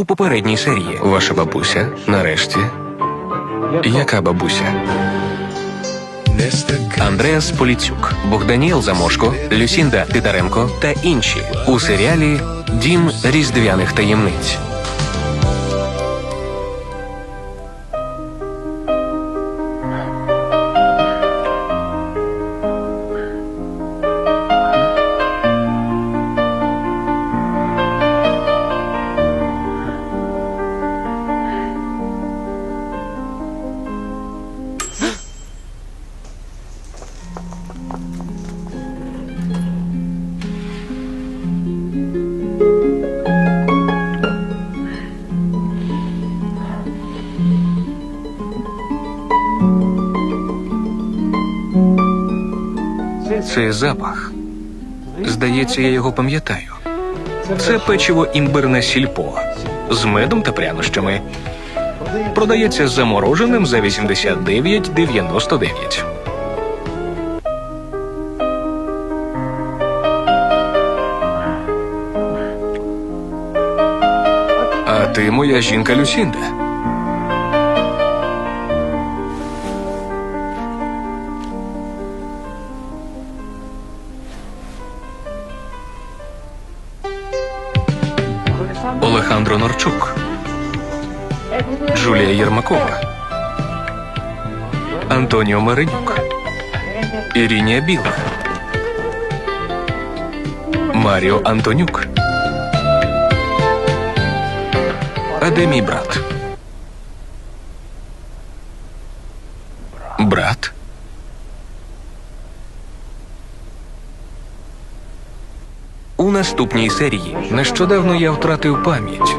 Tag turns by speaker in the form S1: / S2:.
S1: у попередній серії.
S2: Ваша бабуся, нарешті. Яка бабуся?
S1: Андреас Поліцюк, Богданіел Замошко, Люсінда Титаренко та інші у серіалі Дім різдвяних таємниць.
S2: Це запах. Здається, я його пам'ятаю. Це печиво імбирне сільпо з медом та прянощами. Продається замороженим за 89,99. А ти моя жінка Люсінда. Олександро Норчук, Джулія Єрмакова, Антоніо Маринюк, Ірінія Біла, Маріо Антонюк. А де мій брат? Брат?
S1: У наступній серії
S2: Нещодавно я втратив пам'ять.